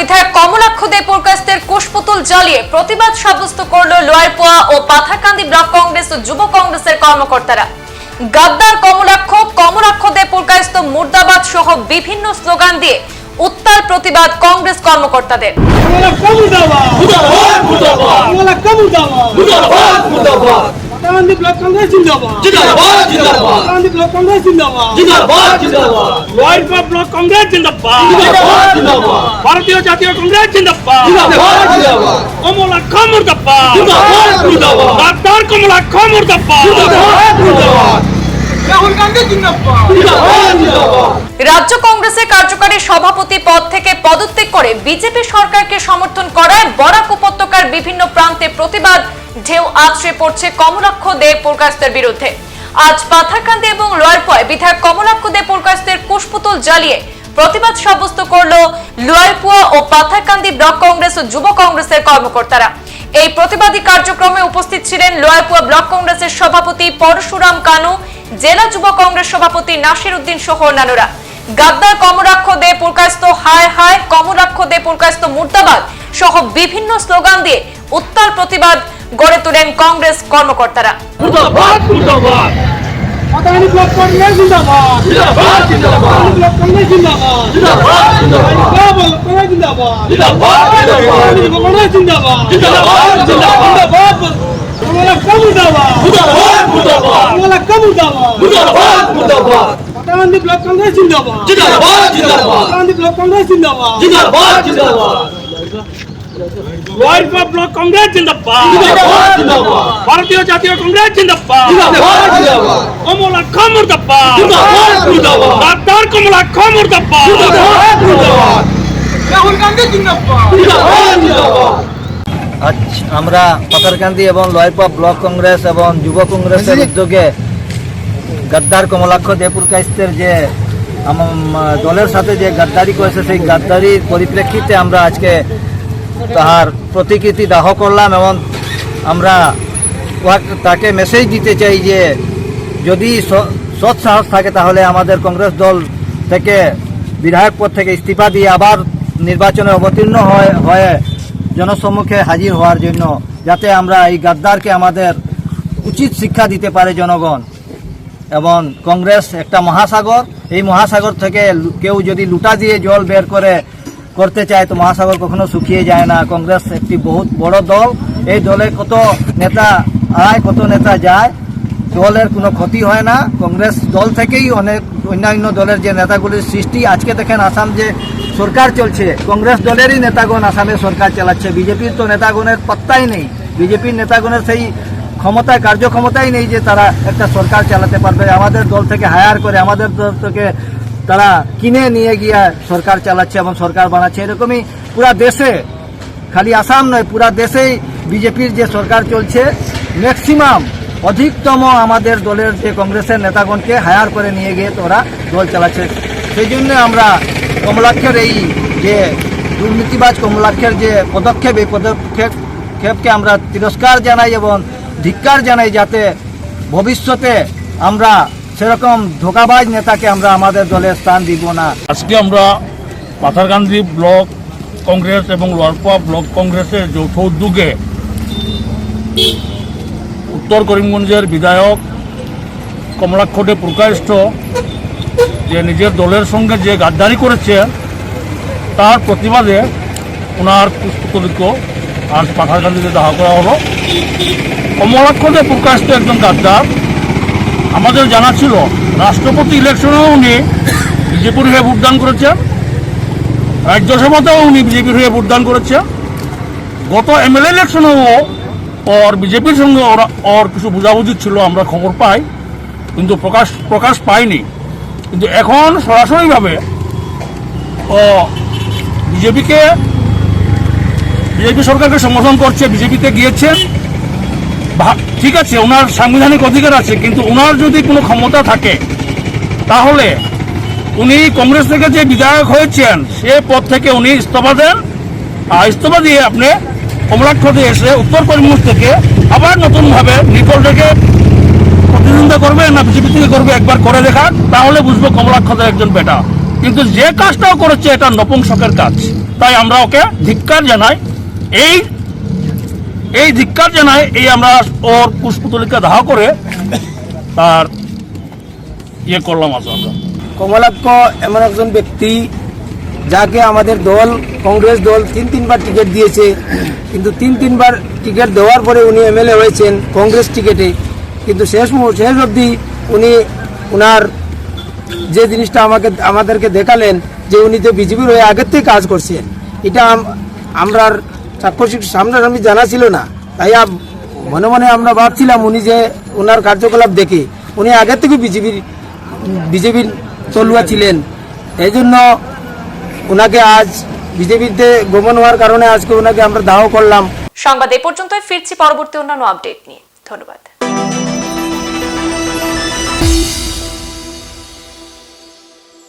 বিধায়ক কমলাক্ষ দে পুরকাস্তের কুশপুতুল জ্বালিয়ে প্রতিবাদ সাব্যস্ত করল লোয়ারপোয়া ও পাথারকান্দি ব্লক কংগ্রেস ও যুব কংগ্রেসের কর্মকর্তারা। গাদ্দার কমলাক্ষ কমলাক্ষ দে পুরকাস্ত মুর্দাবাদ সহ বিভিন্ন স্লোগান দিয়ে উত্তাল প্রতিবাদ কংগ্রেস কর্মকর্তাদের। আমালা পাতাকান্দি ব্লক কংগ্রেস জিন্দাবাদ। জিন্দাবাদ জিন্দাবাদ। পাতাকান্দি ব্লক কংগ্রেস জিন্দাবাদ। জিন্দাবাদ জিন্দাবাদ। ওয়াইফা ব্লক কংগ্রেস জিন্দাবাদ। জিন্দাবাদ জিন্দাবাদ। ভারতীয় জাতীয় কংগ্রেস জিন্দাবাদ। জিন্দাবাদ জিন্দাবাদ। কমলাক্ষ মুর্দাবাদ। মুর্দাবাদ। মুর্দাবাদ ডাক্তার রাহুল গান্ধী জিন্দাবাদ। জিন্দাবাদ জিন্দাবাদ। রাজ্য কংগ্রেসের কার্যকারী সভাপতি পদ থেকে পদত্যাগ করে বিজেপি সরকারকে সমর্থন করায় বরাক উপত্যকার বিভিন্ন প্রান্তে প্রতিবাদ ঢেউ আছড়ে পড়ছে কমলাক্ষ দে পুরকাস্তের বিরুদ্ধে। আজ পাথারকান্দি এবং লোয়ারপয় বিধায়ক কমলাক্ষ দে পুরকাস্তের কুশপুতুল জ্বালিয়ে প্রতিবাদ সাব্যস্ত করল লোয়ারপুয়া ও পাথারকান্দি ব্লক কংগ্রেস ও যুব কংগ্রেসের কর্মকর্তারা। এই প্রতিবাদী কার্যক্রমে উপস্থিত ছিলেন লোয়ারপুয়া ব্লক কংগ্রেসের সভাপতি পরশুরাম কানু, জেলা যুব কংগ্রেস সভাপতি নাসির উদ্দিন সহ অন্যান্যরা। গাদ্দার কমলাক্ষ দে পুরকাস্ত হায় হায়, কমলাক্ষ দে পুরকাস্ত মুর্দাবাদ সহ বিভিন্ন স্লোগান দিয়ে উত্তাল প্রতিবাদ গড়ে তোলেন কংগ্রেস কর্মকর্তারা। জিন্দাবাদ জিন্দাবাদ। জিন্দাবাদ জিন্দাবাদ। জিন্দাবাদ জিন্দাবাদ ব্লক কংগ্রেস মুর্দাবাদ ডাক্তার কমলাক্ষ মুর্দাবাদ মুর্দাবাদ মুর্দাবাদ রাহুল গান্ধী জিন্দাবাদ জিন্দাবাদ জিন্দাবাদ আজ আমরা পাথারকান্দি এবং লয়পা ব্লক কংগ্রেস এবং যুব কংগ্রেসের উদ্যোগে গাদ্দার কমলাক্ষ দেপুর কাইস্তের যে আম- দলের সাথে যে গাদ্দারি করেছে সেই গাদ্দারির পরিপ্রেক্ষিতে আমরা আজকে তাহার প্রতিকৃতি দাহ করলাম এবং আমরা তাকে মেসেজ দিতে চাই যে, যদি সৎ সাহস থাকে তাহলে আমাদের কংগ্রেস দল থেকে, বিধায়ক পদ থেকে ইস্তিফা দিয়ে আবার নির্বাচনে অবতীর্ণ হয়ে জনসম্মুখে হাজির হওয়ার জন্য, যাতে আমরা এই গাদ্দারকে আমাদের উচিত শিক্ষা দিতে পারে জনগণ। এবং কংগ্রেস একটা মহাসাগর, এই মহাসাগর থেকে কেউ যদি লুটা দিয়ে জল বের করে করতে চায় তো মহাসাগর কখনো শুকিয়ে যায় না। কংগ্রেস একটি বহুত বড় দল। এই দলে কত নেতা আয়, কত নেতা যায়, দলের কোনো ক্ষতি হয় না। কংগ্রেস দল থেকেই অনেক অন্যান্য দলের যে নেতাগুলির সৃষ্টি। আজকে দেখেন আসাম যে সরকার চলছে, কংগ্রেস দলেরই নেতাগণ আসামে সরকার চালাচ্ছে। বিজেপির তো নেতাগণের পাত্তাই নেই। বিজেপির নেতাগণের সেই ক্ষমতায় কার্যক্ষমতাই নেই যে তারা একটা সরকার চালাতে পারবে। আমাদের দল থেকে হায়ার করে, আমাদের দল থেকে তারা কিনে নিয়ে গিয়ে সরকার চালাচ্ছে এবং সরকার বানাচ্ছে। এরকমই পুরা দেশে, খালি আসাম নয়, পুরা দেশেই বিজেপির যে সরকার চলছে ম্যাক্সিমাম অধিকতম আমাদের দলের যে কংগ্রেসের নেতাগণকে হায়ার করে নিয়ে গিয়ে তোরা দল চালাচ্ছে। সেই জন্য আমরা কমলাক্ষের এই যে দুর্নীতিবাজ কমলাক্ষের যে পদক্ষেপ, এই পদক্ষেপ, ক্ষেপকে আমরা তিরস্কার জানাই এবং ধিক্কার জানাই যাতে ভবিষ্যতে আমরা সেরকম ধোকাবাজ নেতাকে আমরা আমাদের দলে স্থান দিব না। আজকে আমরা পাথারকান্দি ব্লক কংগ্রেস এবং লড়পা ব্লক কংগ্রেসের যৌথ উদ্যোগে উত্তর করিমগঞ্জের বিধায়ক কমলাক্ষটে প্রকাশিত যে নিজের দলের সঙ্গে যে গাদ্দারি করেছে, তার প্রতিবাদে ওনার পুষ্পতলিক আজ পাথারকান্দিতে দাহ করা হলো। কমলাক্ষটে প্রকাশিত একজন গাদ্দার। আমাদের জানা ছিল, রাষ্ট্রপতি ইলেকশনেও উনি বিজেপির হয়ে ভোটদান করেছেন। রাজ্যসভাতেও উনি বিজেপির হয়ে ভোটদান করেছেন। গত এমএলএ ইলেকশনেও ওর বিজেপির সঙ্গে ওরা ওর কিছু বোঝাবুঝি ছিল, আমরা খবর পাই, কিন্তু প্রকাশ প্রকাশ পাইনি। কিন্তু এখন সরাসরিভাবে ও বিজেপিকে বিজেপি সরকারকে সমর্থন করছে, বিজেপিতে গিয়েছেন। ঠিক আছে, ওনার সাংবিধানিক অধিকার আছে, কিন্তু ওনার যদি কোনো ক্ষমতা থাকে, তাহলে উনি কংগ্রেস থেকে যে বিধায়ক হয়েছেন, সে পদ থেকে উনি ইস্তফা দেন, আর ইস্তফা দিয়ে আপনি কমলাক্ষতে এসে উত্তর করিমগঞ্জ থেকে আবার নতুনভাবে নিকল থেকে প্রতিদ্বন্দ্বিতা করবে না বিজেপি থেকে করবে একবার করে দেখা তাহলে বুঝব কমলাক্ষতের একজন বেটা। কিন্তু যে কাজটাও করেছে, এটা নপুংসকের কাজ। তাই আমরা ওকে ধিক্কার জানাই, এই এই ধিক্কার জানাই এই আমরা ওর কুশপুতলিকা দাহ করে তার ইয়ে করলাম আজ আমরা। কমলাক্ষ এমন একজন ব্যক্তি যাকে আমাদের দল, কংগ্রেস দল তিন তিনবার টিকিট দিয়েছে, কিন্তু তিন তিনবার টিকিট দেওয়ার পরে উনি এমএলএ হয়েছেন কংগ্রেস টিকিটে। কিন্তু শেষ শেষ অবধি উনি উনার যে জিনিসটা আমাকে, আমাদেরকে দেখালেন যে উনি তো বিজেপির হয়ে আগের থেকে কাজ করছেন, এটা আমরা সাক্ষর সামনাসামনি জানা ছিল না। তাই মনে মনে আমরা ভাবছিলাম উনি যে ওনার কার্যকলাপ দেখে। উনি আগের থেকে বিজেপির বিজেপির তলুয়া ছিলেন। এই জন্য ওনাকে আজ বিজেপিতে গমন হওয়ার কারণে আজকে ওনাকে আমরা দাহ করলাম। সংবাদ এ পর্যন্তই, ফিরছি পরবর্তী অন্যান্য আপডেট নিয়ে। ধন্যবাদ।